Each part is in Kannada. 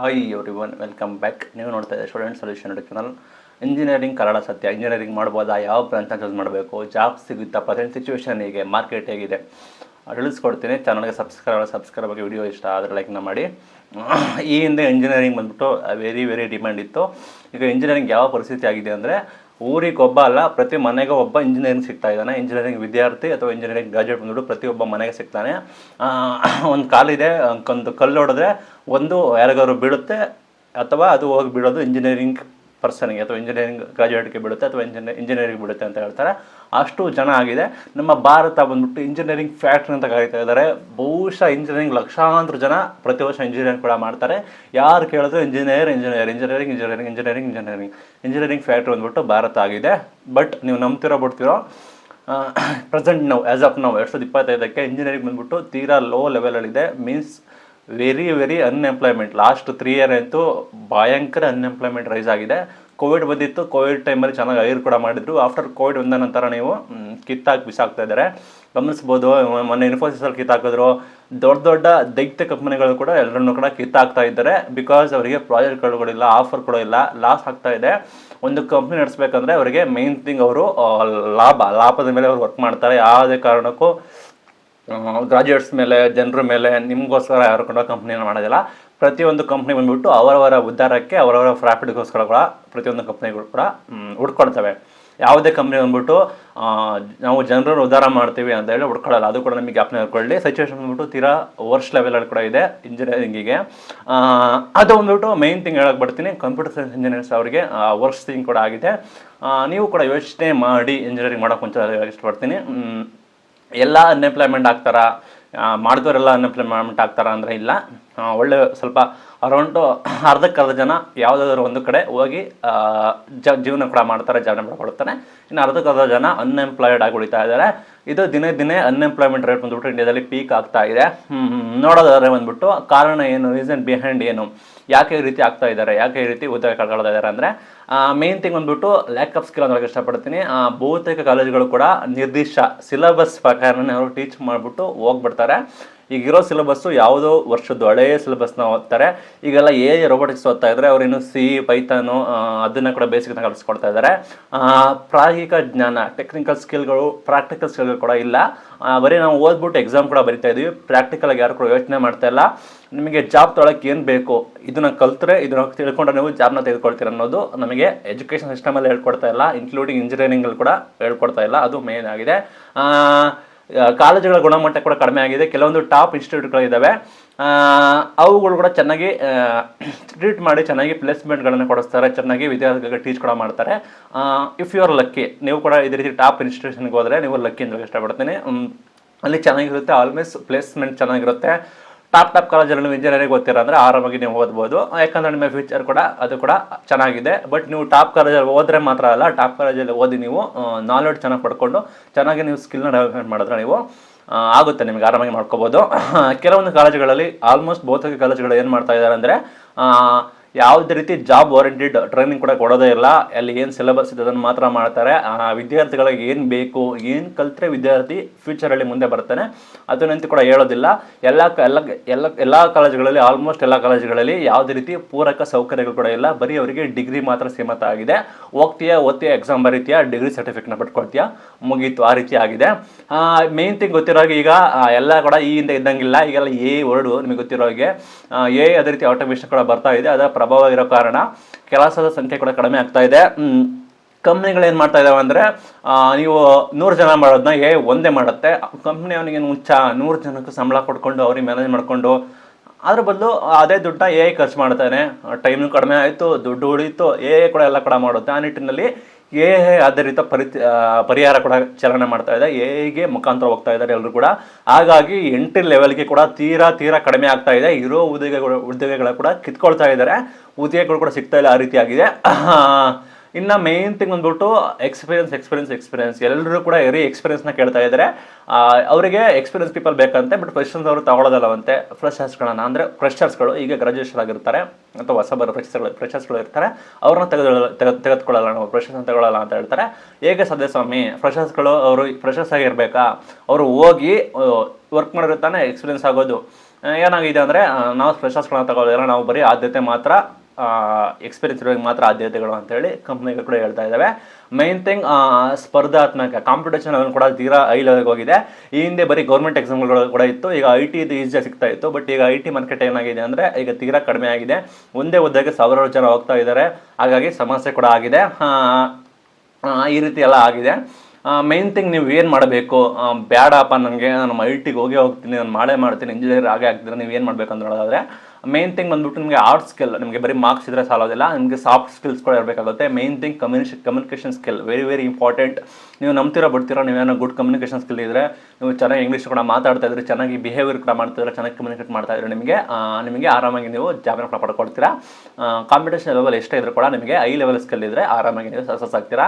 Hi everyone welcome back ನೀವು ನೋಡ್ತಾ ಇದ್ದೀವಿ student solution channel engineering Kannada ಸತ್ಯ ಇಂಜಿನಿಯರಿಂಗ್ ಮಾಡ್ಬೋದಾ? ಯಾವ ಪ್ರಾಂತ ಚೂಸ್ ಮಾಡಬೇಕು? ಜಾಬ್ ಸಿಗುತ್ತಾ? ಪ್ರೆಸೆಂಟ್ ಸಿಚುವೇಶನ್ ಹೇಗೆ? ಮಾರ್ಕೆಟ್ ಹೇಗಿದೆ? ತಿಳಿಸ್ಕೊಡ್ತೀನಿ. ಚಾನಲ್ಗೆ ಸಬ್ಸ್ಕ್ರೈಬ್ ಸಬ್ಸ್ಕ್ರೈಬ್ ಆಗಿ ವಿಡಿಯೋ ಇಷ್ಟ ಆದರೆ ಲೈಕ್ನ ಮಾಡಿ. ಈ ಹಿಂದೆ ಇಂಜಿನಿಯರಿಂಗ್ ಬಂದ್ಬಿಟ್ಟು ವೆರಿ ವೆರಿ ಡಿಮ್ಯಾಂಡ್ ಇತ್ತು. ಈಗ ಇಂಜಿನಿಯರಿಂಗ್ ಯಾವ ಪರಿಸ್ಥಿತಿ ಆಗಿದೆ ಅಂದರೆ, ಊರಿಗೆ ಒಬ್ಬ ಅಲ್ಲ, ಪ್ರತಿ ಮನೆಗೆ ಒಬ್ಬ ಇಂಜಿನಿಯರಿಂಗ್ ಸಿಗ್ತಾ ಇದ್ದಾನೆ. ಇಂಜಿನಿಯರಿಂಗ್ ವಿದ್ಯಾರ್ಥಿ ಅಥವಾ ಇಂಜಿನಿಯರಿಂಗ್ ಗ್ರಾಜುಯೇಟ್ ಬಂದ್ಬಿಟ್ಟು ಪ್ರತಿಯೊಬ್ಬ ಮನೆಗೆ ಸಿಗ್ತಾನೆ. ಒಂದು ಕಾಲಿದೆ ಒಂದು ಕಲ್ಲು ಹೊಡೆದ್ರೆ ಒಂದು ಯಾರಿಗಾದ್ರು ಬೀಳುತ್ತೆ ಅಥವಾ ಅದು ಹೋಗಿ ಬೀಳೋದು ಇಂಜಿನಿಯರಿಂಗ್ ಪರ್ಸನ್ಗೆ ಅಥವಾ ಇಂಜಿನಿಯರಿಂಗ್ ಗ್ರಾಜುಯೇಟ್ಗೆ ಬೀಳುತ್ತೆ ಅಥವಾ ಇಂಜಿನಿಯರ್ ಇಂಜಿನಿಯರಿಂಗ್ ಬೀಳುತ್ತೆ ಅಂತ ಹೇಳ್ತಾರೆ. ಅಷ್ಟು ಜನ ಆಗಿದೆ. ನಮ್ಮ ಭಾರತ ಬಂದ್ಬಿಟ್ಟು ಇಂಜಿನಿಯರಿಂಗ್ ಫ್ಯಾಕ್ಟ್ರಿ ಅಂತ ಕರೀತಾ ಇದ್ದಾರೆ. ಬಹುಶಃ ಇಂಜಿನಿಯರಿಂಗ್ ಲಕ್ಷಾಂತರ ಜನ ಪ್ರತಿ ವರ್ಷ ಇಂಜಿನಿಯರಿಂಗ್ ಕೂಡ ಮಾಡ್ತಾರೆ. ಯಾರು ಕೇಳಿದ್ರು engineer engineer engineering engineering engineering engineering engineering factory ಬಂದ್ಬಿಟ್ಟು ಭಾರತ ಆಗಿದೆ. ಬಟ್ ನೀವು ನಂಬ್ತಿರೋ ಬಿಡ್ತಿರೋ ಪ್ರೆಸೆಂಟ್ ನಾವು ಆ್ಯಸ್ ಆಫ್ ನಾವು ಎರಡು ಸಾವಿರದ ಇಪ್ಪತ್ತೈದಕ್ಕೆ ಇಂಜಿನಿಯರಿಂಗ್ ಬಂದ್ಬಿಟ್ಟು ತೀರಾ low ಲೆವೆಲಲ್ಲಿದೆ means very very unemployment last three year ಅಂತೂ ಭಯಂಕರ ಅನ್ಎಂಪ್ಲಾಯ್ಮೆಂಟ್ ರೈಸ್ ಆಗಿದೆ. ಕೋವಿಡ್ ಬಂದಿತ್ತು ಕೋವಿಡ್ ಟೈಮಲ್ಲಿ ಚೆನ್ನಾಗಿ ಐರ್ ಕೂಡ ಮಾಡಿದ್ರು. ಆಫ್ಟರ್ ಕೋವಿಡ್ ಬಂದ ನಂತರ ನೀವು ಕಿತ್ತಾಕಿ ಬಿಸಾಕ್ತಾ ಇದ್ದಾರೆ. ಗಮನಿಸ್ಬೋದು, ಮೊನ್ನೆ ಇನ್ಫೋಸಿಸಲ್ಲಿ ಕಿತ್ತಾಕಿದ್ರು. ದೊಡ್ಡ ದೊಡ್ಡ ದೈತ್ಯ ಕಂಪನಿಗಳು ಕೂಡ ಎಲ್ಲರನ್ನು ಕೂಡ ಕಿತ್ತಾಕ್ತಾ ಇದ್ದಾರೆ. ಬಿಕಾಸ್ ಅವರಿಗೆ ಪ್ರಾಜೆಕ್ಟ್ಗಳಿಲ್ಲ ಆಫರ್ ಕೂಡ ಇಲ್ಲ ಲಾಸ್ ಆಗ್ತಾ ಇದೆ. ಒಂದು ಕಂಪ್ನಿ ನಡೆಸ್ಬೇಕಂದ್ರೆ ಅವರಿಗೆ ಮೇನ್ ಥಿಂಗ್ ಅವರು ಲಾಭ, ಲಾಭದ ಮೇಲೆ ಅವ್ರು ವರ್ಕ್ ಮಾಡ್ತಾರೆ. ಯಾವುದೇ ಕಾರಣಕ್ಕೂ ಗ್ರಾಜುಯೇಟ್ಸ್ ಮೇಲೆ, ಜನರ ಮೇಲೆ ನಿಮಗೋಸ್ಕರ ಯಾರು ಕೂಡ ಕಂಪ್ನಿನ ಮಾಡೋದಿಲ್ಲ. ಪ್ರತಿಯೊಂದು ಕಂಪ್ನಿ ಬಂದುಬಿಟ್ಟು ಅವರವರ ಉದ್ಧಾರಕ್ಕೆ, ಅವರವರ ಪ್ರಾಫಿಟ್ಗೋಸ್ಕರ ಕೂಡ ಪ್ರತಿಯೊಂದು ಕಂಪ್ನಿಗಳು ಕೂಡ ಹುಡ್ಕೊಳ್ತವೆ. ಯಾವುದೇ ಕಂಪ್ನಿ ಬಂದ್ಬಿಟ್ಟು ನಾವು ಜನರನ್ನು ಉದ್ಧಾರ ಮಾಡ್ತೀವಿ ಅಂತ ಹೇಳಿ ಹುಡ್ಕೊಳ್ಳಲ್ಲ ಅದು ಕೂಡ ನಮಗೆ ಜ್ಞಾಪನೆ ಇಟ್ಕೊಳ್ಳಿ. ಸಿಚುವೇಶನ್ ಬಂದ್ಬಿಟ್ಟು ತೀರಾ ವರ್ಷ ಲೆವೆಲಲ್ಲಿ ಕೂಡ ಇದೆ ಇಂಜಿನಿಯರಿಂಗಿಗೆ ಅದು ಬಂದ್ಬಿಟ್ಟು ಮೈನ್ ಥಿಂಗ್ ಹೇಳಕ್ಕೆ ಬರ್ತೀನಿ. ಕಂಪ್ಯೂಟರ್ ಸೈನ್ಸ್ ಇಂಜಿನಿಯರ್ಸ್ ಅವರಿಗೆ ವರ್ಷ ಥಿಂಗ್ ಕೂಡ ಆಗಿದೆ. ನೀವು ಕೂಡ ಯೋಚನೆ ಮಾಡಿ ಇಂಜಿನಿಯರಿಂಗ್ ಮಾಡೋಕೆ ಮುಂಚೆ ಇಷ್ಟಪಡ್ತೀನಿ. ಎಲ್ಲ ಅನ್ಎಂಪ್ಲಾಯ್ಮೆಂಟ್ ಆಗ್ತಾರಾ? ಮಾಡಿದವರೆಲ್ಲ ಅನ್ಎಂಪ್ಲಾಯ್ಮೆಂಟ್ ಆಗ್ತಾರಾ ಅಂದರೆ ಇಲ್ಲ. ಒಳ್ಳೆ ಸ್ವಲ್ಪ ಅರೌಂಡು ಅರ್ಧಕ್ಕೆ ಅರ್ಧ ಜನ ಯಾವುದಾದ್ರು ಒಂದು ಕಡೆ ಹೋಗಿ ಜ, ಜೀವನ ಕೂಡ ಮಾಡ್ತಾರೆ, ಜೀವನ ಮಾಡ್ಕೊಳ್ತಾನೆ. ಇನ್ನು ಅರ್ಧಕ್ಕೆ ಅರ್ಧ ಜನ ಅನ್ಎಂಪ್ಲಾಯ್ಡ್ ಆಗಿ ಉಳಿತಾ ಇದ್ದಾರೆ. ಇದು ದಿನೇ ದಿನೇ ಅನ್ಎಂಪ್ಲಾಯ್ಮೆಂಟ್ ರೇಟ್ ಬಂದ್ಬಿಟ್ಟು ಇಂಡಿಯಾದಲ್ಲಿ ಪೀಕ್ ಆಗ್ತಾ ಇದೆ. ನೋಡೋದಾದ್ರೆ ಬಂದ್ಬಿಟ್ಟು ಕಾರಣ ಏನು ರೀಸನ್ ಬಿಹೈಂಡ್ ಏನು? ಯಾಕೆ ಈ ರೀತಿ ಆಗ್ತಾ ಇದ್ದಾರೆ? ಯಾಕೆ ಈ ರೀತಿ ಉದ್ಯೋಗ ಕಳ್ಕೊಳ್ತಾ ಇದ್ದಾರೆ ಅಂದರೆ ಮೇನ್ ಥಿಂಗ್ ಬಂದ್ಬಿಟ್ಟು ಲ್ಯಾಕ್ ಆಫ್ ಸ್ಕಿಲ್ ಅನ್ನೋಕ್ಕೆ ಇಷ್ಟಪಡ್ತೀನಿ. ಬಹುತೇಕ ಕಾಲೇಜುಗಳು ಕೂಡ ನಿರ್ದಿಷ್ಟ ಸಿಲೆಬಸ್ ಪ್ರಕಾರನೇ ಅವರು ಟೀಚ್ ಮಾಡಿಬಿಟ್ಟು ಹೋಗ್ಬಿಡ್ತಾರೆ. ಈಗಿರೋ ಸಿಲೆಬಸ್ಸು ಯಾವುದೋ ವರ್ಷದ ಹಳೆಯ ಸಿಲೆಬಸ್ನ ಓದ್ತಾರೆ. ಈಗೆಲ್ಲ ಎ ರೋಬೋಟಿಕ್ಸ್ ಓದ್ತಾ ಇದ್ದಾರೆ ಅವರಿನ್ನು ಸಿ, ಪೈಥಾನು ಅದನ್ನು ಕೂಡ ಬೇಸಿಕ್ನ ಕಲಿಸ್ಕೊಡ್ತಾ ಇದ್ದಾರೆ ಪ್ರಾಯೋಗಿಕ ಜ್ಞಾನ ಟೆಕ್ನಿಕಲ್ ಸ್ಕಿಲ್ಗಳು ಪ್ರಾಕ್ಟಿಕಲ್ ಸ್ಕಿಲ್ಗಳು ಕೂಡ ಇಲ್ಲ. ಬರೀ ನಾವು ಓದ್ಬಿಟ್ಟು ಎಕ್ಸಾಮ್ ಕೂಡ ಬರಿತಾ ಇದ್ದೀವಿ ಪ್ರಾಕ್ಟಿಕಲ್ ಆಗಿ ಯಾರು ಕೂಡ ಯೋಚನೆ ಮಾಡ್ತಾ ಇಲ್ಲ. ನಿಮಗೆ ಜಾಬ್ ತೊಳಕ್ಕೆ ಏನು ಬೇಕು, ಇದನ್ನ ಕಲ್ತ್ರೆ, ಇದನ್ನ ತಿಳ್ಕೊಂಡ್ರೆ ನೀವು ಜಾಬ್ನ ತೆಗೆದುಕೊಳ್ತೀರ ಅನ್ನೋದು ನಮಗೆ ಎಜುಕೇಷನ್ ಸಿಸ್ಟಮಲ್ಲಿ ಹೇಳ್ಕೊಡ್ತಾ ಇಲ್ಲ. ಇನ್ಕ್ಲೂಡಿಂಗ್ ಇಂಜಿನಿಯರಿಂಗಲ್ಲಿ ಕೂಡ ಹೇಳ್ಕೊಡ್ತಾ ಇಲ್ಲ. ಅದು ಮೇನ್ ಆಗಿದೆ. ಕಾಲೇಜುಗಳ ಗುಣಮಟ್ಟ ಕೂಡ ಕಡಿಮೆ ಆಗಿದೆ. ಕೆಲವೊಂದು ಟಾಪ್ ಇನ್ಸ್ಟಿಟ್ಯೂಟ್ಗಳಿದ್ದಾವೆ ಅವುಗಳು ಕೂಡ ಚೆನ್ನಾಗಿ ಟ್ರೀಟ್ ಮಾಡಿ ಚೆನ್ನಾಗಿ ಪ್ಲೇಸ್ಮೆಂಟ್ಗಳನ್ನು ಕೊಡಿಸ್ತಾರೆ. ಚೆನ್ನಾಗಿ ವಿದ್ಯಾರ್ಥಿಗಳಿಗೆ ಟೀಚ್ ಕೂಡ ಮಾಡ್ತಾರೆ. ಇಫ್ ಯು ಆರ್ ಲಕ್ಕಿ ನೀವು ಕೂಡ ಇದೇ ರೀತಿ ಟಾಪ್ ಇನ್ಸ್ಟಿಟ್ಯೂಷನ್ಗೆ ಹೋದರೆ ನೀವು ಲಕ್ಕಿ ಅಂತ ಇಷ್ಟಪಡ್ತೀನಿ. ಅಲ್ಲಿ ಚೆನ್ನಾಗಿರುತ್ತೆ. ಆಲ್ವೇಸ್ ಪ್ಲೇಸ್ಮೆಂಟ್ ಚೆನ್ನಾಗಿರುತ್ತೆ. ಟಾಪ್ ಟಾಪ್ ಕಾಲೇಜಲ್ಲಿ ನೀವು ಇಂಜಿನಿಯರಿಂಗ್ ಓದ್ತೀರಾ ಅಂದರೆ ಆರಾಮಾಗಿ ನೀವು ಓದ್ಬೋದು. ಯಾಕಂದರೆ ನಿಮ್ಮ ಫ್ಯೂಚರ್ ಕೂಡ ಅದು ಕೂಡ ಚೆನ್ನಾಗಿದೆ. ಬಟ್ ನೀವು ಟಾಪ್ ಕಾಲೇಜಲ್ಲಿ ಓದ್ರೆ ಮಾತ್ರ ಅಲ್ಲ ಟಾಪ್ ಕಾಲೇಜಲ್ಲಿ ಓದಿ ನೀವು ನಾಲೆಡ್ಜ್ ಚೆನ್ನಾಗಿ ಪಡ್ಕೊಂಡು ಚೆನ್ನಾಗಿ ನೀವು ಸ್ಕಿಲ್ನ ಡೆವಲಪ್ಮೆಂಟ್ ಮಾಡಿದ್ರೆ ನೀವು ಆಗುತ್ತೆ, ನಿಮಗೆ ಆರಾಮಾಗಿ ಮಾಡ್ಕೋಬೋದು. ಕೆಲವೊಂದು ಕಾಲೇಜುಗಳಲ್ಲಿ ಆಲ್ಮೋಸ್ಟ್ ಬಹುತೇಕ ಕಾಲೇಜುಗಳು ಏನು ಮಾಡ್ತಾ ಇದ್ದಾರೆ ಅಂದರೆ ಯಾವುದೇ ರೀತಿ ಜಾಬ್ ಓರಿಯೆಂಟೆಡ್ ಟ್ರೈನಿಂಗ್ ಕೂಡ ಕೊಡೋದೇ ಇಲ್ಲ. ಅಲ್ಲಿ ಏನು ಸಿಲೆಬಸ್ ಇದೆ ಅದನ್ನು ಮಾತ್ರ ಮಾಡ್ತಾರೆ. ವಿದ್ಯಾರ್ಥಿಗಳಿಗೆ ಏನು ಬೇಕು, ಏನು ಕಲ್ತ್ರೆ ವಿದ್ಯಾರ್ಥಿ ಫ್ಯೂಚರಲ್ಲಿ ಮುಂದೆ ಬರ್ತಾನೆ. ಅದನ್ನಂತೂ ಕೂಡ ಹೇಳೋದಿಲ್ಲ. ಎಲ್ಲ ಎಲ್ಲ ಎಲ್ಲ ಕಾಲೇಜುಗಳಲ್ಲಿ ಆಲ್ಮೋಸ್ಟ್ ಎಲ್ಲ ಕಾಲೇಜುಗಳಲ್ಲಿ ಯಾವುದೇ ರೀತಿ ಪೂರಕ ಸೌಕರ್ಯಗಳು ಕೂಡ ಇಲ್ಲ. ಬರೀ ಅವರಿಗೆ ಡಿಗ್ರಿ ಮಾತ್ರ ಸೀಮಿತ ಆಗಿದೆ. ಹೋಗ್ತೀಯಾ, ಓದ್ತೀಯ ಎಕ್ಸಾಮ್ ಬರೀತೀಯಾ ಡಿಗ್ರಿ ಸರ್ಟಿಫಿಕೇಟ್ನ ಪಡ್ಕೊಳ್ತೀಯಾ? ಮುಗೀತು, ಆ ರೀತಿ ಆಗಿದೆ. ಮೇನ್ ಥಿಂಗ್ ಗೊತ್ತಿರೋ ಹಾಗೆ ಈಗ ಎಲ್ಲ ಕೂಡ ಈ ಹಿಂದೆ ಇದ್ದಂಗಿಲ್ಲ. ಈಗೆಲ್ಲ ಎ ವರ್ಡು ನಿಮಗೆ ಗೊತ್ತಿರೋ ಹಾಗೆ. ಎ ಅದೇ ರೀತಿ ಆಟೋಮೇಷನ್ ಕೂಡ ಬರ್ತಾ ಇದೆ. ಅದರ ಪ್ರಭಾವ ಇರೋ ಕಾರಣ ಕೆಲಸದ ಸಂಖ್ಯೆ ಕೂಡ ಕಡಿಮೆ ಆಗ್ತಾ ಇದೆ. ಕಂಪ್ನಿಗಳೇನು ಕಂಪ್ನಿಗಳು ಏನು ಮಾಡ್ತಾ ಇದ್ದಾವೆ ಅಂದರೆ ನೀವು ನೂರು ಜನ ಮಾಡೋದನ್ನ ಏ ಒಂದೇ ಮಾಡುತ್ತೆ. ಕಂಪ್ನಿ ಅವನಿಗೆ ಹುಚ್ಚ ನೂರು ಜನಕ್ಕೆ ಸಂಬಳ ಕೊಟ್ಕೊಂಡು ಅವ್ರಿಗೆ ಮ್ಯಾನೇಜ್ ಮಾಡಿಕೊಂಡು, ಅದ್ರ ಬದಲು ಅದೇ ದುಡ್ಡನ್ನ ಎ ಖರ್ಚು ಮಾಡ್ತಾನೆ. ಟೈಮು ಕಡಿಮೆ ಆಯಿತು, ದುಡ್ಡು ಉಳಿತು, ಎ ಕೂಡ ಎಲ್ಲ ಕೂಡ ಮಾಡುತ್ತೆ. ಆ ನಿಟ್ಟಿನಲ್ಲಿ ಎ ಆಧಾರಿತ ಪರಿ ಪರಿಹಾರ ಕೂಡ ಚಾಲನೆ ಮಾಡ್ತಾ ಇದೆ. ಎಗೆ ಮುಖಾಂತರ ಹೋಗ್ತಾ ಇದ್ದಾರೆ ಎಲ್ಲರೂ ಕೂಡ. ಹಾಗಾಗಿ ಎಂಟ್ರಿ ಲೆವೆಲ್ಗೆ ಕೂಡ ತೀರಾ ತೀರಾ ಕಡಿಮೆ ಆಗ್ತಾ ಇದೆ. ಇರೋ ಉದ್ಯೋಗಗಳು ಉದ್ಯೋಗಗಳು ಕೂಡ ಕಿತ್ಕೊಳ್ತಾ ಇದ್ದಾರೆ. ಉದ್ಯೋಗಗಳು ಕೂಡ ಸಿಗ್ತಾ ಇಲ್ಲ ಆ ರೀತಿಯಾಗಿದೆ. ಇನ್ನು ಮೇನ್ ಥಿಂಗ್ ಬಂದ್ಬಿಟ್ಟು ಎಕ್ಸ್ಪೀರಿಯನ್ಸ್ ಎಕ್ಸ್ಪೀರಿಯನ್ಸ್ ಎಕ್ಸ್ಪೀರಿಯನ್ಸ್ ಎಲ್ಲರೂ ಕೂಡ ಎರಿ ಎಕ್ಸ್ಪೀರಿಯನ್ಸ್ನ ಕೇಳ್ತಾ ಇದ್ದಾರೆ ಅವರಿಗೆ ಎಕ್ಸ್ಪೀರಿಯನ್ಸ್ ಪೀಪಲ್ ಬೇಕಂತೆ ಬಟ್ ಫ್ರೆಶರ್ಸ್ ಅವರು ತಗೊಳ್ಳೋದಲ್ಲವಂತೆ ಫ್ರೆಶರ್ಸ್ಗಳನ್ನ ಅಂದರೆ ಫ್ರೆಶರ್ಸ್ಗಳು ಈಗ ಗ್ರಾಜುಯೇಷನ್ ಆಗಿರ್ತಾರೆ, ಅಥವಾ ಹೊಸ ಬರೋ ಫ್ರೆಶರ್ಗಳು ಫ್ರೆಶರ್ಸ್ಗಳು ಇರ್ತಾರೆ, ಅವ್ರನ್ನ ತೆಗೆದು ತೆಗೆದು, ತೆಗೆದುಕೊಳ್ಳಲ್ಲ ನಾವು ಫ್ರೆಶರ್ಸ್ನ ತಗೊಳ್ಳಲ್ಲ ಅಂತ ಹೇಳ್ತಾರೆ. ಹೇಗೆ ಸದ್ಯ ಸ್ವಾಮಿ? ಫ್ರೆಶರ್ಸ್ಗಳು ಅವರು ಫ್ರೆಶರ್ಸ್ ಆಗಿರ್ಬೇಕಾ? ಅವರು ಹೋಗಿ ವರ್ಕ್ ಮಾಡಿರ್ತಾನೆ ತಾನೇ ಎಕ್ಸ್ಪೀರಿಯನ್ಸ್ ಆಗೋದು. ಏನಾಗಿದೆ ಅಂದರೆ ನಾವು ಫ್ರೆಶರ್ಸ್ಗಳನ್ನ ತಗೊಳ್ಳೋದಿಲ್ಲ ನಾವು ಬರೀ ಆದ್ಯತೆ ಮಾತ್ರ ಎಕ್ಸ್ಪೀರಿಯನ್ಸ್ ಇರೋರಿಗೆ ಮಾತ್ರ ಆದ್ಯತೆಗಳು ಅಂತೇಳಿ ಕಂಪ್ನಿಗಳು ಕೂಡ ಹೇಳ್ತಾ ಇದ್ದಾವೆ ಮೈನ್ ಥಿಂಗ್ ಸ್ಪರ್ಧಾತ್ಮಕ ಕಾಂಪಿಟೇಷನ್ ಅದನ್ನು ಕೂಡ ತೀರಾ ಐ ಲೆವೆಲ್ಗೆ ಹೋಗಿದೆ. ಈ ಹಿಂದೆ ಬರೀ ಗೌರ್ಮೆಂಟ್ ಎಕ್ಸಾಮ್ಗಳು ಕೂಡ ಇತ್ತು. ಈಗ ಐ ಟಿ ಇದು ಈಸಿಯಾಗಿ ಸಿಗ್ತಾ ಇತ್ತು. ಬಟ್ ಈಗ ಐ ಟಿ ಮಾರ್ಕೆಟ್ ಏನಾಗಿದೆ ಅಂದರೆ ಈಗ ತೀರಾ ಕಡಿಮೆ ಆಗಿದೆ. ಒಂದೇ ಹುದ್ದೆಗೆ ಸಾವಿರಾರು ಜನ ಹೋಗ್ತಾ ಇದ್ದಾರೆ. ಹಾಗಾಗಿ ಸಮಸ್ಯೆ ಕೂಡ ಆಗಿದೆ. ಈ ರೀತಿ ಎಲ್ಲ ಆಗಿದೆ. ಮೈನ್ ಥಿಂಗ್ ನೀವು ಏನು ಮಾಡಬೇಕು? ಬೇಡಪ್ಪ ನನಗೆ, ನಾನು ಐ ಟಿಗೆ ಹೋಗಿ ಹೋಗ್ತೀನಿ. ನಾನು ಮಾಡೇ ಮಾಡ್ತೀನಿ. ಇಂಜಿನಿಯರ್ ಆಗೇ ಆಗ್ತೀನಿ. ನೀವು ಏನು ಮಾಡಬೇಕು ಅಂತ ಹೇಳೋದಾದ್ರೆ ಮೇನ್ ಥಿಂಗ್ ಬಂದ್ಬಿಟ್ಟು ನಿಮಗೆ ಆರ್ಟ್ ಸ್ಕಿಲ್ ನಿಮಗೆ ಬರೀ ಮಾರ್ಕ್ಸ್ ಇದ್ರೆ ಸಾಲೋದಿಲ್ಲ, ನಿಮಗೆ ಸಾಫ್ಟ್ ಸ್ಕಿಲ್ಸ್ ಕೂಡ ಇರಬೇಕಾಗುತ್ತೆ. Main thing communication communication skill very very important ನೀವು ನಂಬ್ತಿರೋ ನೀವು ನೀವೇನೋ ಗುಡ್ ಕಮ್ಯುನಿಕೇಷನ್ ಸ್ಕಿಲ್ ಇದ್ರೆ, ನೀವು ಚೆನ್ನಾಗಿ ಇಂಗ್ಲೀಷ್ ಕೂಡ ಮಾತಾಡ್ತಾ ಇದ್ರೆ, ಚೆನ್ನಾಗಿ ಬಿಹೇವಿಯರ್ ಕೂಡ ಮಾಡ್ತಿದ್ರೆ ಚೆನ್ನಾಗಿ ಕಮ್ಯುನಿಕೇಟ್ ಮಾಡ್ತಾ ಇದ್ರೆ ನಿಮಗೆ ನಿಮಗೆ ಆರಾಮಾಗಿ ನೀವು ಜಾಬ್ನ ಕೂಡ ಪಡ್ಕೊಡ್ತೀರಾ ಕಾಂಪಿಟೇಷನ್ ಲೆವೆಲ್ ಎಷ್ಟೇ ಇದ್ರೂ ಕೂಡ ನಿಮಗೆ ಐ ಲೆವೆಲ್ ಸ್ಕಿಲ್ ಇದ್ರೆ ಆರಾಮಾಗಿ ನೀವು ಸಕ್ಸಸ್ ಆಗ್ತೀರಾ.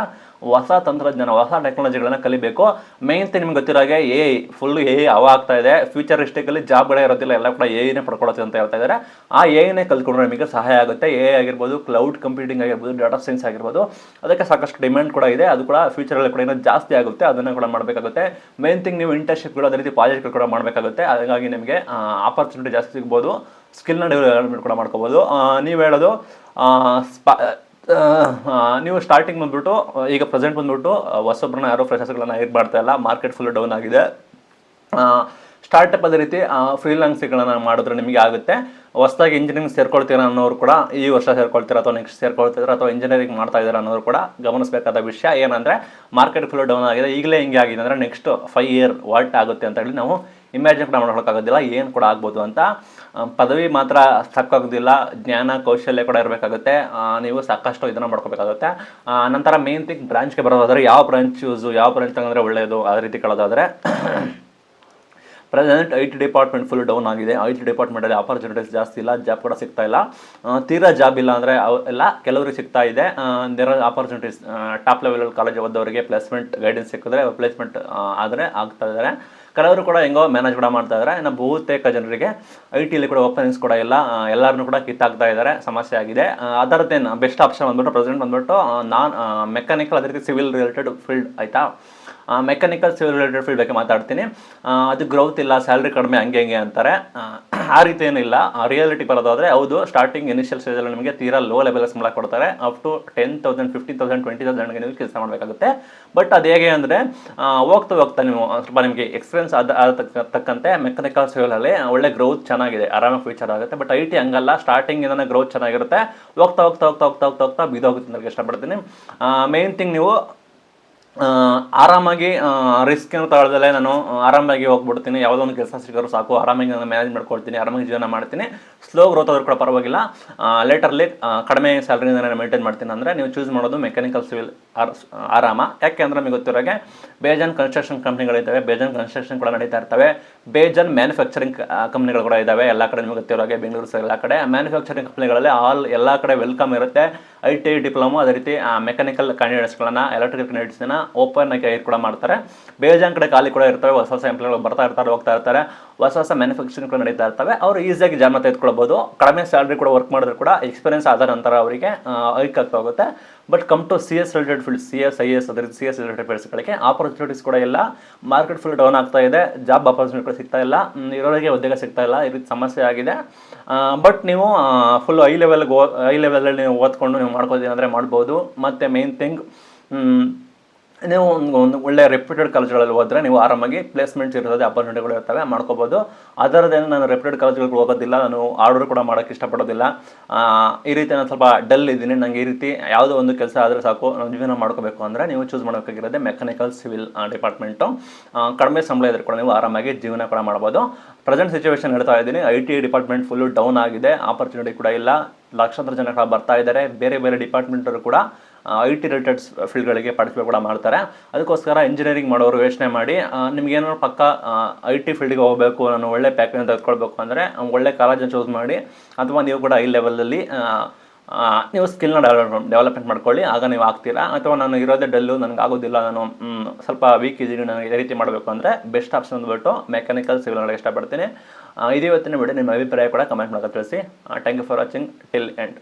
ಹೊಸ ತಂತ್ರಜ್ಞಾನ, ಹೊಸ ಟೆಕ್ನಾಲಜಿಗಳನ್ನ ಕಲಿಬೇಕು. ಮೇನ್ ಥಿಂಗ್ ನಿಮ್ಗೆ ಗೊತ್ತಿರೋ ಹಾಗೆ ಎ ಫುಲ್ ಎ ಅವ ಆಗ್ತಾ ಇದೆ. ಫ್ಯೂಚರಿಸ್ಟಿಕಲ್ಲಿ ಜಾಬ್ಗಳೇ ಇರೋದಿಲ್ಲ, ಎಲ್ಲ ಕೂಡ ಎನೇ ಪಡ್ಕೊಳುತ್ತೆ ಅಂತ ಹೇಳ್ತಾ ಇದ್ದಾರೆ ಆ ಎನೇ ಕಲ್ತ್ಕೊಂಡ್ರೆ ನಿಮಗೆ ಸಹಾಯ ಆಗುತ್ತೆ. ಎ ಆಗಿರ್ಬೋದು ಕ್ಲೌಡ್ ಕಂಪ್ಯೂಟಿಂಗ್ ಆಗಿರ್ಬೋದು ಡಾಟಾ ಸೈನ್ಸ್ ಆಗಿರ್ಬೋದು, ಅದಕ್ಕೆ ಸಾಕಷ್ಟು ಡಿಮ್ಯಾಂಡ್ ಕೂಡ ಇದೆ. ಅದು ಕೂಡ ಫ್ಯೂಚರಲ್ಲಿ ಕೂಡ ಜಾಸ್ತಿ ಆಗುತ್ತೆ, ಅದನ್ನು ಕೂಡ ಮಾಡಬೇಕಾಗುತ್ತೆ. ಮೇನ್ ಥಿಂಗ್ ನೀವು ಇಂಟರ್ನ್ಶಿಪ್ಗಳು ಅದೇ ರೀತಿ ಪ್ರಾಜೆಕ್ಟ್ಗಳು ಕೂಡ ಮಾಡಬೇಕಾಗುತ್ತೆ. ಹಾಗಾಗಿ ನಿಮಗೆ ಆಪರ್ಚುನಿಟಿ ಜಾಸ್ತಿ ಸಿಗ್ಬೋದು. ಸ್ಕಿಲ್ನ ಡೆವಲಪ್ಮೆಂಟ್ ಕೂಡ ಮಾಡ್ಕೋಬೋದು. ನೀವು ಹೇಳೋದು ನೀವು ಸ್ಟಾರ್ಟಿಂಗ್ ಬಂದ್ಬಿಟ್ಟು, ಈಗ ಪ್ರೆಸೆಂಟ್ ಬಂದ್ಬಿಟ್ಟು ಹೊಸೊಬ್ಬರನ್ನ ಯಾರೋ ಫ್ರೆಶರ್ಸ್ಗಳನ್ನ ಏರ್ ಇಲ್ಲ. ಮಾರ್ಕೆಟ್ ಫುಲ್ ಡೌನ್ ಆಗಿದೆ. ಸ್ಟಾರ್ಟಪ್ ಅದೇ ರೀತಿ ಫ್ರೀಲಾನ್ಸಿಗಳನ್ನ ಮಾಡಿದ್ರೆ ನಿಮಗೆ ಆಗುತ್ತೆ. ಹೊಸದಾಗಿ ಇಂಜಿನಿಯರಿಂಗ್ ಸೇರ್ಕೊಳ್ತೀರಾ ಅನ್ನೋರು ಕೂಡ ಈ ವರ್ಷ ಸೇರ್ಕೊಳ್ತೀರಾ ಅಥವಾ ನೆಕ್ಸ್ಟ್ ಸೇರ್ಕೊಳ್ತೀರಾ ಅಥವಾ ಇಂಜಿನಿಯರಿಂಗ್ ಮಾಡ್ತಾ ಇದ್ದಾರೆ ಅನ್ನೋರು ಕೂಡ ಗಮನಿಸಬೇಕಾದ ವಿಷಯ ಏನಂದರೆ ಮಾರ್ಕೆಟ್ ಫುಲ್ ಡೌನ್ ಆಗಿದೆ. ಈಗಲೇ ಹಿಂಗೆ ಆಗಿದೆ ಅಂದರೆ ನೆಕ್ಸ್ಟ್ ಫೈವ್ ಇಯರ್ ವಾಲ್ಟ್ ಆಗುತ್ತೆ ಅಂತ ಹೇಳಿ ನಾವು ಇಮ್ಯಾಜಿನ್ ಕೂಡ ಮಾಡೋಕ್ಕಾಗೋದಿಲ್ಲ ಏನು ಕೂಡ ಆಗ್ಬೋದು ಅಂತ. ಪದವಿ ಮಾತ್ರ ಸಾಕಾಗೋದಿಲ್ಲ ಜ್ಞಾನ, ಕೌಶಲ್ಯ ಕೂಡ ಇರಬೇಕಾಗುತ್ತೆ. ನೀವು ಸಾಕಷ್ಟು ಇದನ್ನು ಮಾಡ್ಕೋಬೇಕಾಗುತ್ತೆ. ನಂತರ ಮೇನ್ ಥಿಂಗ್ ಬ್ರಾಂಚ್ಗೆ ಬರೋದಾದರೆ ಯಾವ ಬ್ರಾಂಚ್ ಯೂಸು ಯಾವ ಬ್ರಾಂಚ್ ತಗೊಂಡ್ರೆ ಒಳ್ಳೆಯದು ಆ ರೀತಿ ಕೇಳೋದಾದರೆ present I T department full down ಆಗಿದೆ. ಐ ಟಿ ಡಿಪಾರ್ಟ್ಮೆಂಟಲ್ಲಿ ಆಪರ್ಚುನಿಟೀಸ್ ಜಾಸ್ತಿ ಇಲ್ಲ ಜಾಬ್ ಕೂಡ ಸಿಗ್ತಾ ಇಲ್ಲ. ತೀರಾ ಜಾಬ್ ಇಲ್ಲ ಅಂದರೆ ಎಲ್ಲ ಕೆಲವರಿಗೆ ಸಿಗ್ತಾ ಇದೆ. ದೇರ್ ಆರ್ ಆಪರ್ಚುನಿಟೀಸ್ ಟಾಪ್ ಲೆವೆಲಲ್ಲಿ ಕಾಲೇಜ್ ಓದೋರಿಗೆ ಪ್ಲೇಸ್ಮೆಂಟ್ ಗೈಡೆನ್ಸ್ ಸಿಕ್ಕಿದ್ರೆ ಪ್ಲೇಸ್ಮೆಂಟ್ ಆದರೆ ಆಗ್ತಾ ಇದ್ದಾರೆ ಕೆಲವರು ಕೂಡ ಹೆಂಗೋ ಮ್ಯಾನೇಜ್ ಕೂಡ ಮಾಡ್ತಾ ಇದ್ದಾರೆ ಇನ್ನು ಬಹುತೇಕ ಜನರಿಗೆ ಐ ಟಿಲಿ ಕೂಡ ಓಪನಿಂಗ್ಸ್ ಕೂಡ ಇಲ್ಲ. ಎಲ್ಲರನ್ನೂ ಕೂಡ ಕಿತ್ತಾಗ್ತಾ ಇದ್ದಾರೆ ಸಮಸ್ಯೆ ಆಗಿದೆ. ಅದರದ್ದೇನು ಬೆಸ್ಟ್ ಆಪ್ಷನ್ ಬಂದ್ಬಿಟ್ಟು ಪ್ರೆಸೆಂಟ್ ಬಂದ್ಬಿಟ್ಟು ನಾನ್ ಮೆಕ್ಯಾನಿಕಲ್ ಅದೇ ರೀತಿ ಸಿವಿಲ್ ರಿಲೇಟೆಡ್ ಫೀಲ್ಡ್ ಆಯಿತಾ? ಮೆಕ್ಯಾನಿಕಲ್ ಸಿವಿಲ್ ರಿಲೇಟೆಡ್ ಫೀಲ್ಡ್ ಬಗ್ಗೆ ಮಾತಾಡ್ತೀನಿ. ಅದು ಗ್ರೌತ್ ಇಲ್ಲ ಸ್ಯಾಲ್ರಿ ಕಡಿಮೆ ಹಂಗೆ ಹಂಗೆ ಅಂತಾರೆ. ಆ, ರೀತಿ ಏನಿಲ್ಲ ರಿಯಾಲಿಟಿ ಬರೋದಾದರೆ ಹೌದು ಸ್ಟಾರ್ಟಿಂಗ್ ಇನಿಷಿಯಲ್ ಸ್ಟೇಜಲ್ಲಿ ನಿಮಗೆ ತೀರಾ ಲೋ ಲೆವೆಲ್ ಸಂಬಳ ಕೊಡ್ತಾರೆ. Up to ten thousand fifteen thousand twenty ತೌಸಂಡ್ಗೆ ನೀವು ಕೆಲಸ ಮಾಡಬೇಕಾಗುತ್ತೆ. ಬಟ್ ಅದು ಹೇಗೆ ಅಂದರೆ ಹೋಗ್ತಾ ಹೋಗ್ತಾ ನೀವು ಸ್ವಲ್ಪ ನಿಮಗೆ ಎಕ್ಸ್ಪೀರಿಯನ್ಸ್ ಆದ ತಕ್ಕಂತೆ ಮೆಕ್ಯಾನಿಕಲ್ ಸಿವಿಲಲ್ಲಿ ಒಳ್ಳೆ ಗ್ರೋತ್ ಚೆನ್ನಾಗಿದೆ. ಆರಾಮಾಗಿ ಫ್ಯೂಚರ್ ಆಗುತ್ತೆ. ಬಟ್ ಐ ಟಿ ಹಂಗಲ್ಲ ಸ್ಟಾರ್ಟಿಂಗಿಂದನೇ ಗ್ರೋತ್ ಚೆನ್ನಾಗಿರುತ್ತೆ. ಹೋಗ್ತಾ ಹೋಗ್ತಾ ಹೋಗ್ತಾ ಹೋಗ್ತಾ ಹೋಗ್ತಾ ಹೋಗ್ತಾ ಬೀದೋಗುತ್ತೆ ಅಂತ ಇಷ್ಟಪಡ್ತೀನಿ. ಮೇನ್ ಥಿಂಗ್ ನೀವು ಆರಾಮಾಗಿ ರಿಸ್ಕ್ ಏನು ತಗೊಳ್ದಲ್ಲೇ ನಾನು ಆರಾಮಾಗಿ ಹೋಗ್ಬಿಡ್ತೀನಿ. ಯಾವುದೋ ಒಂದು ಕೆಲಸ ಸಿಗೋರು ಸಾಕು, ಆರಾಮಾಗಿ ನಾನು ಮ್ಯಾನೇಜ್ ಮಾಡ್ಕೊಳ್ತೀನಿ, ಆರಾಮಾಗಿ ಜೀವನ ಮಾಡ್ತೀನಿ. ಸ್ಲೋ ಗ್ರೋತ್ ಆದರೂ ಕೂಡ ಪರವಾಗಿಲ್ಲ. ಲೇಟರ್ಲಿ ಕಡಿಮೆ ಸ್ಯಾಲ್ರಿಯಿಂದ ನಾನು ಮೇಂಟೈನ್ ಮಾಡ್ತೀನಿ ಅಂದರೆ ನೀವು ಚೂಸ್ ಮಾಡೋದು ಮೆಕ್ಯಾನಿಕಲ್ ಸಿವಿಲ್ ಆರಾಮ. ಯಾಕೆ ನಮಗೆ ಗೊತ್ತಿರೋಗೆ ಬೇಜನ್ ಕನ್ಸ್ಟ್ರಕ್ಷನ್ ಕಂಪ್ನಿಗಳಿದ್ದಾವೆ, ಬೇಜನ್ ಕನ್ಸ್ಟ್ರಕ್ಷನ್ ಕೂಡ ನಡೀತಾ ಇರ್ತವೆ. ಬೇಜನ್ ಮ್ಯಾನುಫ್ಯಾಕ್ಚರಿಂಗ್ ಕಂಪ್ನಿಗಳು ಕೂಡ ಇದ್ದಾವೆ. ಎಲ್ಲ ಕಡೆ ನಿಮಗೆ ಗೊತ್ತಿರೋಗೆ ಬೆಂಗಳೂರು ಸಹ ಎಲ್ಲ ಕಡೆ. ಮ್ಯಾನುಫ್ಯಾಕ್ಚರಿಂಗ್ ಕಂಪ್ನಿಗಳಲ್ಲಿ ಆಲ್, ಎಲ್ಲ ಕಡೆ ವೆಲ್ಕಮ್ ಇರುತ್ತೆ. ಐ ಟಿ ಐ ಡಿಪ್ಲೊಮಾ ಅದೇ ರೀತಿ ಮೆಕ್ಯಾನಿಕಲ್ ಕ್ಯಾಂಡಿಡೇಟ್ಸ್ಗಳನ್ನ, ಎಲೆಕ್ಟ್ರಿಕಲ್ ಕ್ಯಾಂಡಿಡೇಟ್ಸ್ನ ಓಪನ್ ಆಗಿ ಕೂಡ ಮಾಡ್ತಾರೆ. ಬೇಜಾನ್ ಕಡೆ ಖಾಲಿ ಕೂಡ ಇರ್ತವೆ. ಹೊಸ ಹೊಸ ಎಂಪ್ಲಾಯ್ಗಳು ಬರ್ತಾ ಇರ್ತಾರೆ, ಹೋಗ್ತಾ ಇರ್ತಾರೆ. ಹೊಸ ಹೊಸ ಮ್ಯಾನುಫ್ಯಾಕ್ಚರಿಂಗ್ ಕೂಡ ನಡೀತಾ ಇರ್ತವೆ. ಅವರು ಈಸಿಯಾಗಿ ಜಾಮ ತೆಗೆದುಕೊಳ್ಬೋದು. ಕಡಿಮೆ ಸ್ಯಾಲ್ರಿ ಕೂಡ ವರ್ಕ್ ಮಾಡಿದ್ರು ಕೂಡ ಎಕ್ಸ್ಪೀರಿಯನ್ಸ್ ಆದ ನಂತರ ಅವರಿಗೆ ಹೈಕ್ ಆಗ್ತಾ ಹೋಗುತ್ತೆ. But come to C S related field C S I S ಅದೇ ರೀತಿ ಸಿ ಎಸ್ ರಿಲೇಟೆಡ್ ಆಪರ್ಚುನಿಟೀಸ್ ಕೂಡ ಇಲ್ಲ. ಮಾರ್ಕೆಟ್ ಫುಲ್ ಡೌನ್ ಆಗ್ತಾ ಇದೆ. ಜಾಬ್ ಕೂಡ ಸಿಗ್ತಾ ಇಲ್ಲ. ಇರೋರಿಗೆ ಉದ್ಯೋಗ ಸಿಗ್ತಾ ಇಲ್ಲ. ಈ ರೀತಿ ಸಮಸ್ಯೆ ಆಗಿದೆ. ಬಟ್ ನೀವು ಫುಲ್ ಐ ಲೆವೆಲ್ಗೆ ಓ ಐ ಲೆವೆಲಲ್ಲಿ ನೀವು ಓದ್ಕೊಂಡು ನೀವು ಮಾಡ್ಕೋತೀನಿ ಅಂದರೆ ಮಾಡ್ಬೋದು. ಮತ್ತು ಮೇನ್ ಥಿಂಗ್ ನೀವು ಒಂದು ಒಂದು ಒಳ್ಳೆ ರೆಪ್ಯೂಟೆಡ್ ಕಾಲೇಜ್ಗಳಲ್ಲಿ ಹೋದರೆ ನೀವು ಆರಾಮಾಗಿ ಪ್ಲೇಸ್ಮೆಂಟ್ಸ್ ಇರ್ತದೆ ಅಪರ್ಚುನಿಟಿಗಳು ಇರ್ತವೆ, ಮಾಡ್ಕೋಬೋದು. ಅದರದೇನು ನಾನು ರೆಪ್ಯೂಟೆಡ್ ಕಾಲೇಜ್ಗಳಿಗೆ ಹೋಗೋದಿಲ್ಲ, ನಾನು ಆರ್ಡರ್ ಕೂಡ ಮಾಡೋಕ್ಕೆ ಇಷ್ಟಪಡೋದಿಲ್ಲ. ಈ ರೀತಿ ನಾನು ಸ್ವಲ್ಪ ಡಲ್ ಇದ್ದೀನಿ. ನನಗೆ ಈ ರೀತಿ ಯಾವುದೋ ಒಂದು ಕೆಲಸ ಆದರೆ ಸಾಕು. ನಾನು ಜೀವನ ಮಾಡ್ಕೋಬೇಕು ಅಂದರೆ ನೀವು ಚೂಸ್ ಮಾಡಬೇಕಾಗಿರೋದೇ ಮೆಕ್ಯಾನಿಕಲ್ ಸಿವಿಲ್ ಡಿಪಾರ್ಟ್ಮೆಂಟು ಕಡಿಮೆ ಸಂಬಳ ಇದ್ರೆ ಕೂಡ ನೀವು ಆರಾಮಾಗಿ ಜೀವನ ಕೂಡ ಮಾಡ್ಬೋದು. ಪ್ರೆಸೆಂಟ್ ಸಿಚುವೇಶನ್ ಹೇಳ್ತಾ ಇದ್ದೀನಿ. I T department full down ಆಗಿದೆ. ಆಪರ್ಚುನಿಟಿ ಕೂಡ ಇಲ್ಲ. ಲಕ್ಷಾಂತರ ಜನ ಕೂಡ ಬರ್ತಾ ಇದ್ದಾರೆ. ಬೇರೆ ಬೇರೆ ಡಿಪಾರ್ಟ್ಮೆಂಟರು ಕೂಡ ಐ ಟಿ ರಿಲೇಟೆಡ್ ಫೀಲ್ಡ್ಗಳಿಗೆ ಪಾರ್ಟಿಸಿಪೇಟ್ ಕೂಡ ಮಾಡ್ತಾರೆ. ಅದಕ್ಕೋಸ್ಕರ ಇಂಜಿನಿಯರಿಂಗ್ ಮಾಡೋರು ಯೋಚನೆ ಮಾಡಿ ನಿಮ್ಗೇನೋ ಪಕ್ಕ ಐ ಟಿ ಫೀಲ್ಡ್ಗೆ ಹೋಗಬೇಕು ನಾನು ಒಳ್ಳೆ ಪ್ಯಾಕೇಜ್ ತೆಗೆದುಕೊಳ್ಬೇಕು ಅಂದರೆ ಒಳ್ಳೆ ಕಾಲೇಜನ್ನು ಚೂಸ್ ಮಾಡಿ, ಅಥವಾ ನೀವು ಕೂಡ ಈ ಲೆವೆಲಲ್ಲಿ ನೀವು ಸ್ಕಿಲ್ನ ಡೆವಲಪ್ ಡೆವಲಪ್ಮೆಂಟ್ ಮಾಡ್ಕೊಳ್ಳಿ, ಆಗ ನೀವು ಆಗ್ತೀರಾ? ಅಥವಾ ನಾನು ಇರೋದೇ ಡಲ್ಲು ನನಗೆ ಆಗೋದಿಲ್ಲ, ನಾನು ಸ್ವಲ್ಪ ವೀಕ್ ಇದ್ದೀನಿ, ನಾನು ಇದೇ ರೀತಿ ಮಾಡಬೇಕು ಅಂದರೆ ಬೆಸ್ಟ್ ಆಪ್ಷನ್ ಅಂದ್ಬಿಟ್ಟು ಮೆಕ್ಯಾನಿಕಲ್ ಸಿವಿಲ್ ಮಾಡೋಕ್ಕೆ ಇಷ್ಟಪಡ್ತೀನಿ. ಇದೇ ಇವತ್ತಿನ ವಿಡಿಯೋ ನಿಮ್ಮ ಅಭಿಪ್ರಾಯ ಕೂಡ ಕಮೆಂಟ್ ಮಾಡೋಕೆ ತಿಳಿಸಿ. Thank you for watching till end